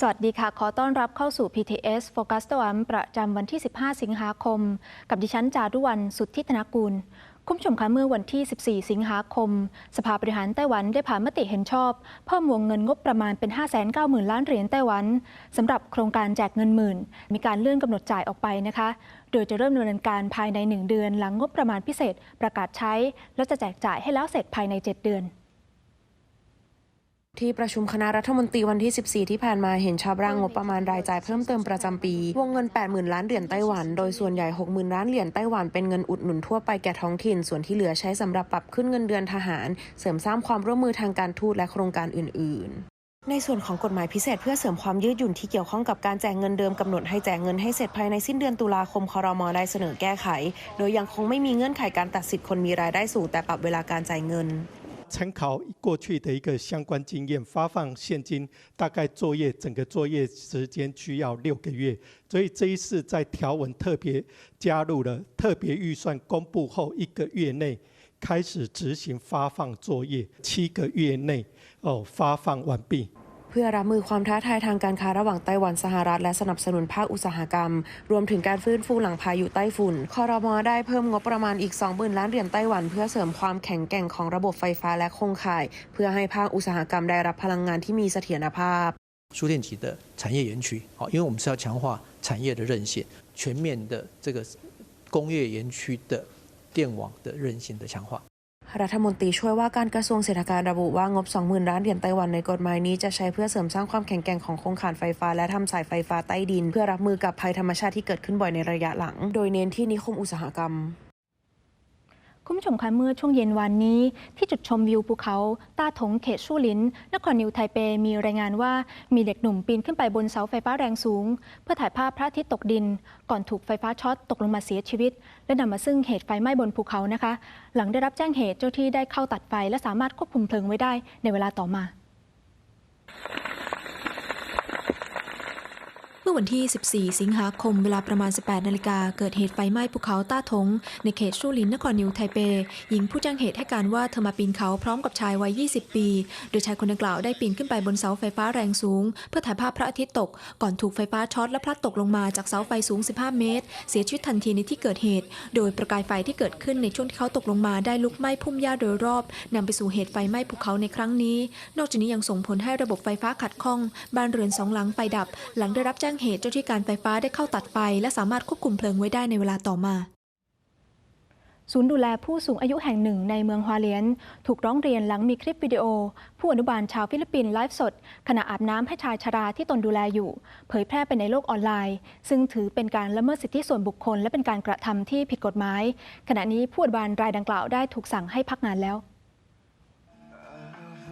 สวัสดีค่ะ ขอต้อนรับเข้าสู่ PTS Focus ตวันประจำวันที่ 15 สิงหาคม กับดิฉันจารุวรรณสุทธิธนกูลคุณผู้ชมคะเมื่อวันที่ 14 สิงหาคม สภาบริหารไต้หวันได้ผ่านมติเห็นชอบ เพิ่มวงเงินงบประมาณเป็น 590,000 ล้านเหรียญไต้หวันสำหรับโครงการแจกเงินหมื่น มีการเลื่อนกำหนดจ่ายออกไปนะคะ โดยจะเริ่มดำเนินการภายใน 1 เดือน หลังงบประมาณพิเศษประกาศใช้ และจะแจกจ่ายให้แล้วเสร็จภายใน 7 เดือน ที่ประชุมคณะรัฐมนตรีวันที่ 14 ที่ผ่านมาเห็นชอบร่างงบประมาณรายจ่ายเพิ่มเติมประจำปี วงเงิน 80,000 ล้านเหรียญไต้หวัน โดยส่วนใหญ่ 60,000 ล้านเหรียญไต้หวันเป็นเงินอุดหนุนทั่วไปแก่ท้องถิ่น ส่วนที่เหลือใช้สำหรับปรับขึ้นเงินเดือนทหาร เสริมสร้างความร่วมมือทางการทูตและโครงการอื่น ๆในส่วนของกฎหมายพิเศษเพื่อเสริมความยืดหยุ่นที่เกี่ยวข้องกับการแจกเงินเดิมกำหนดให้แจกเงินให้เสร็จภายในสิ้นเดือนตุลาคมครมได้เสนอแก้ไข โดยยังคงไม่มีเงื่อนไขการตัดสิทธิ์คนมีรายได้สูงแต่ปรับเวลาการจ่ายเงิน 参考过去的一个相关经验，发放现金大概作业整个作业时间需要六个月，所以这一次在条文特别加入了特别预算公布后一个月内开始执行发放作业，七个月内哦发放完毕。 เพื่อรับมือความท้าทายทางการค้าระหว่างไต้หวันสหรัฐและสนับสนุนภาคอุตสาหกรรม รวมถึงการฟื้นฟูหลังพายุไต้ฝุ่น คอรมอได้เพิ่มงบประมาณอีก 20,000 ล้านเหรียญไต้หวัน เพื่อเสริมความแข็งแกร่งของระบบไฟฟ้าและโครงข่าย เพื่อให้ภาคอุตสาหกรรมได้รับพลังงานที่มีเสถียรภาพ 输电级的产业园区，好，因为我们是要强化产业的韧性，全面的这个工业园区的电网的韧性的强化。 รัฐมนตรีช่วยว่าการกระทรวงเศรษฐกิจระบุว่างบ 20,000 ล้านเหรียญไต้หวันในกฎหมายนี้จะใช้เพื่อเสริมสร้างความแข็งแกร่งของโครงข่ายไฟฟ้าและทำสายไฟฟ้าใต้ดิน เพื่อรับมือกับภัยธรรมชาติที่เกิดขึ้นบ่อยในระยะหลัง โดยเน้นที่นิคมอุตสาหกรรม คุณผู้ชมคะเมื่อช่วงเย็นวันนี้ ที่จุดชมวิวภูเขาต้าถงเขตชู่ลิน นครนิวไทเปมีรายงานว่ามีเด็กหนุ่มปีนขึ้นไปบนเสาไฟฟ้าแรงสูง เพื่อถ่ายภาพพระอาทิตย์ตกดิน ก่อนถูกไฟฟ้าช็อตตกลงมาเสียชีวิต และนำมาซึ่งเหตุไฟไหม้บนภูเขานะคะ หลังได้รับแจ้งเหตุเจ้าที่ได้เข้าตัดไฟและสามารถควบคุมเพลิงไว้ได้ในเวลาต่อมา มื่อวันที่ 14 สิงหาคมเวลาประมาณ 18 นาฬิกา เกิดเหตุไฟไหม้ภูเขาต้าถงในเขตชูลินนครนิวไทเป หญิงผู้แจ้งเหตุให้การว่าเธอมาปีนเขาพร้อมกับชายวัย 20 ปี โดยชายคนดังกล่าวได้ปีนขึ้นไปบนเสาไฟฟ้าแรงสูง เพื่อถ่ายภาพพระอาทิตย์ตก ก่อนถูกไฟฟ้าช็อตและพลัดตกลงมาจากเสาไฟสูง 15 เมตร เสียชีวิตทันทีในที่เกิดเหตุ โดยประกายไฟที่เกิดขึ้นในช่วงที่เขาตกลงมาได้ลุกไหม้พุ่มหญ้าโดยรอบนำไปสู่เหตุไฟไหม้ภูเขาในครั้งนี้ นอกจากนี้ยังส่งผลให้ระบบไฟฟ้าขัดข้อง บ้านเรือนสองหลังไฟดับ หลังได้รับแจ้งเหตุเจ้าที่การไฟฟ้าได้เข้าตัดไฟ และสามารถควบคุมเพลิงไว้ได้ในเวลาต่อมาศูนย์ดูแลผู้สูงอายุแห่งหนึ่งในเมืองฮวาเลียน ถูกร้องเรียนหลังมีคลิปวิดีโอ ผู้อนุบาลชาวฟิลิปปินส์ไลฟ์สด ขณะอาบน้ำให้ชายชราที่ตนดูแลอยู่ เผยแพร่ไปในโลกออนไลน์ ซึ่งถือเป็นการละเมิดสิทธิส่วนบุคคล และเป็นการกระทำที่ผิดกฎหมาย ขณะนี้ผู้อนุบาลรายดังกล่าวได้ถูกสั่งให้พักงานแล้ว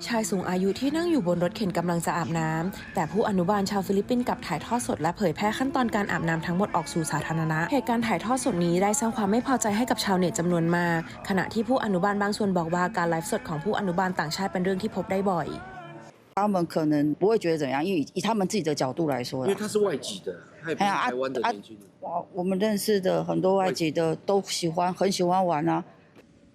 ชายสูงอายุที่นั่งอยู่บนรถเข็นกำลังจะอาบน้ำแต่ผู้อนุบาลชาวฟิลิปปินส์กลับถ่ายทอดสดและเผยแพร่ขั้นตอนการอาบน้ำทั้งหมดออกสู่สาธารณะ เหตุการณ์ถ่ายทอดสดนี้ได้สร้างความไม่พอใจให้กับชาวเน็ตจำนวนมาก ขณะที่ผู้อนุบาลบางส่วนบอกว่าการไลฟ์สดของผู้อนุบาลต่างชาติเป็นเรื่องที่พบได้บ่อย 他们可能不会觉得怎么样，因为以他们自己的角度来说啦因为，他是外籍的，他也不是哎呀啊台湾的啊年轻人。我我们认识的很多外籍的都喜欢，很喜欢玩啊。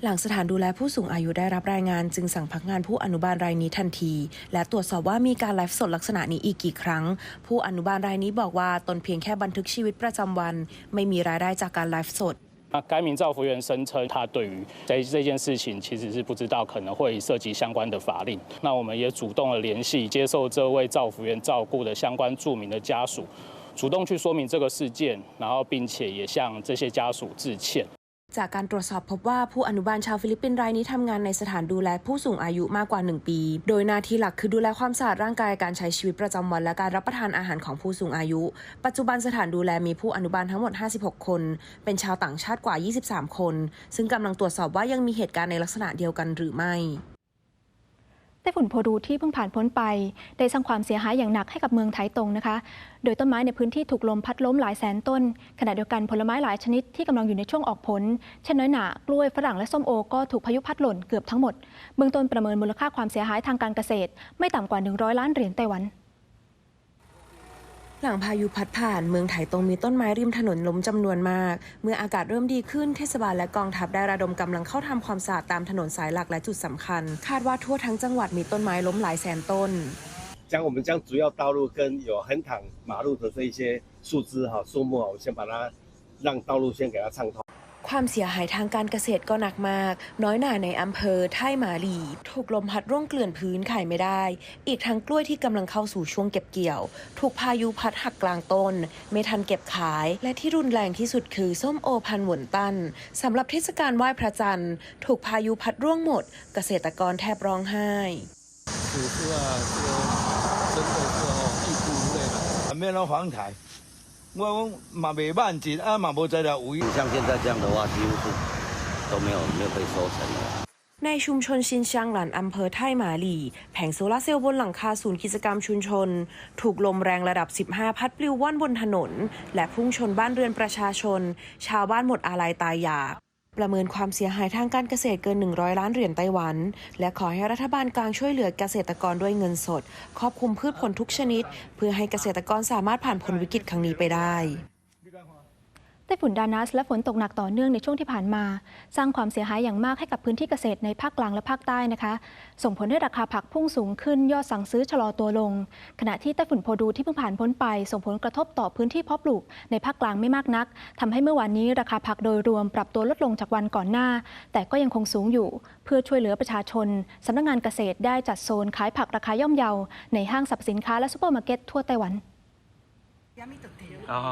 หลังสถานดูแลผู้สูงอายุได้รับรายงาน จึงสั่งพักงานผู้อนุบาลรายนี้ทันที และตรวจสอบว่ามีการไลฟ์สดลักษณะนี้อีกกี่ครั้ง ผู้อนุบาลรายนี้บอกว่าตนเพียงแค่บันทึกชีวิตประจำวัน ไม่มีรายได้จากการไลฟ์สด 那该名造福员声称，他对于这这件事情其实是不知道可能会涉及相关的法令。那我们也主动的联系接受这位造福员照顾的相关着名的家属，主动去说明这个事件，然后并且也向这些家属致歉。 จากการตรวจสอบพบว่าผู้อนุบาลชาวฟิลิปปินส์รายนี้ทำงานในสถานดูแลผู้สูงอายุมากกว่า 1 ปี โดยหน้าที่หลักคือดูแลความสะอาดร่างกายการใช้ชีวิตประจำวันและการรับประทานอาหารของผู้สูงอายุ ปัจจุบันสถานดูแลมีผู้อนุบาลทั้งหมด 56 คน เป็นชาวต่างชาติกว่า 23 คน ซึ่งกำลังตรวจสอบว่ายังมีเหตุการณ์ในลักษณะเดียวกันหรือไม่ ต้ฝุ่นโพดูที่เพิ่งผ่านพ้นไป ได้สร้างความเสียหายอย่างหนักให้กับเมืองไถตงนะคะ โดยต้นไม้ในพื้นที่ถูกลมพัดล้มหลายแสนต้น ขณะเดียวกันผลไม้หลายชนิดที่กำลังอยู่ในช่วงออกผล เช่นน้อยหนากล้วยฝรั่งและส้มโอก็ถูกพายุพัดหล่นเกือบทั้งหมด เบื้องต้นประเมินมูลค่าความเสียหายทางการเกษตร ไม่ต่ำกว่า 100 ล้านเหรียญไต้หวัน หลังพายุพัดผ่านเมืองไถตรงมีต้นไม้ริมถนนล้มจำนวนมาก เมื่ออากาศเริ่มดีขึ้นเทศบาลและกองทัพได้ระดมกำลังเข้าทำความสะอาดตามถนนสายหลักและจุดสำคัญ คาดว่าทั่วทั้งจังหวัดมีต้นไม้ล้มหลายแสนต้น 将我们将主要道路跟有横躺马路的这一些树枝哈树木啊，我们先把它让道路先给它畅通。 ความเสียหายทางการเกษตรก็หนักมาก น้อยหน่าในอำเภอท่ายหมาลี ถูกลมพัดร่วงเกลื่อนพื้นขายไม่ได้ อีกทั้งกล้วยที่กำลังเข้าสู่ช่วงเก็บเกี่ยว ถูกพายุพัดหักกลางต้น ไม่ทันเก็บขาย และที่รุนแรงที่สุดคือส้มโอพันหวนตันสำหรับเทศกาลไหว้พระจันทร์ ถูกพายุพัดร่วงหมด เกษตรกรแทบร้องไห้คือเพื่อเพื่อเพื่อที่ดูเลยนะไม่เราฟังถ่าย 我讲嘛未慢钱啊，嘛无在了位。像现在这样的话，几乎是都没有没有被收成了。 ในชุมชนชินช่างหลันอำเภอไท่หมาหลีแผงโซลาร์เซลล์บนหลังคาศูนย์กิจกรรมชุมชน ถูกลมแรงระดับ 15 พัดปลิวว่อนบนถนน และพุ่งชนบ้านเรือนประชาชน ชาวบ้านหมดอาลัยตายอยาก ประเมินความเสียหายทางการเกษตรเกิน 100 ล้านเหรียญไต้หวัน และขอให้รัฐบาลกลางช่วยเหลือเกษตรกรด้วยเงินสด ครอบคลุมพืชผลทุกชนิด เพื่อให้เกษตรกรสามารถผ่านพ้นวิกฤตครั้งนี้ไปได้ ไต้ฝุ่นดานัสและฝนตกหนักต่อเนื่องในช่วงที่ผ่านมา สร้างความเสียหายอย่างมากให้กับพื้นที่เกษตรในภาคกลางและภาคใต้นะคะ ส่งผลให้ราคาผักพุ่งสูงขึ้นยอดสั่งซื้อชะลอตัวลง ขณะที่ไต้ฝุ่นโพดูที่เพิ่งผ่านพ้นไป ส่งผลกระทบต่อพื้นที่เพาะปลูกในภาคกลางไม่มากนักทำให้เมื่อวานนี้ราคาผักโดยรวมปรับตัวลดลงจากวันก่อนหน้า แต่ก็ยังคงสูงอยู่ เพื่อช่วยเหลือประชาชนสำนักงานเกษตรได้จัดโซนขายผักราคาย่อมเยาในห้างสรรพสินค้าและซูเปอร์มาร์เก็ตทั่วไต้หวัน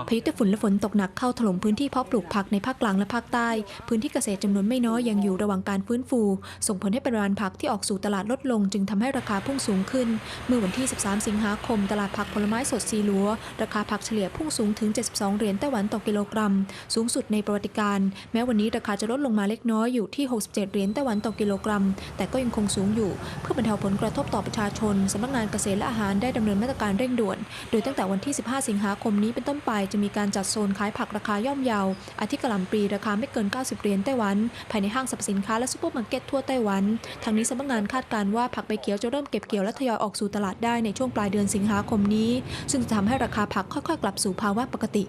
พายุไต้ฝุ่นและฝนตกหนักเข้าถล่มพื้นที่เพาะปลูกผักในภาคกลางและภาคใต้ พื้นที่เกษตรจำนวนไม่น้อยยังอยู่ระหว่างการฟื้นฟู ส่งผลให้ปริมาณผักที่ออกสู่ตลาดลดลง จึงทำให้ราคาพุ่งสูงขึ้น เมื่อวันที่ 13 สิงหาคม ตลาดผักผลไม้สดซีลัว ราคาผักเฉลี่ยพุ่งสูงถึง 72 เหรียญไต้หวันต่อกิโลกรัม สูงสุดในประวัติการ แม้วันนี้ราคาจะลดลงมาเล็กน้อยอยู่ที่ 67 เหรียญไต้หวันต่อกิโลกรัม แต่ก็ยังคงสูงอยู่ เพื่อบรรเทาผลกระทบต่อประชาชนสำนักงานเกษตรและอาหารได้ดำเนินมาตรการเร่งด่วน โดยตั้งแต่วันที่ 15 สิงหาคมนี้เป็นต้นไปจะมีการจัดโซนขายผักราคาย่อมเยาอาทิกะลำปลีราคาไม่เกิน 90 เหรียญไต้หวัน ภายในห้างสรรพสินค้าและซูเปอร์มาร์เก็ตทั่วไต้หวัน ทางนี้สำนักงานคาดการณ์ว่าผักใบเขียวจะเริ่มเก็บเกี่ยวและทยอยออกสู่ตลาดได้ในช่วงปลายเดือนสิงหาคมนี้ ซึ่งจะทำให้ราคาผักค่อยๆ กลับสู่ภาวะปกติ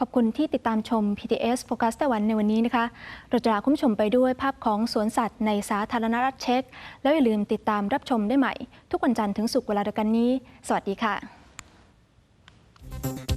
ขอบคุณที่ติดตามชม PTS Focus ไต้หวันในวันนี้นะคะ เราจะลาคุณผู้ชมไปด้วยภาพของสวนสัตว์ในสาธารณรัฐเช็กแล้วอย่าลืมติดตามรับชมได้ใหม่ ทุกวันจันทร์ถึงศุกร์เวลาเดียวกันนี้ สวัสดีค่ะ you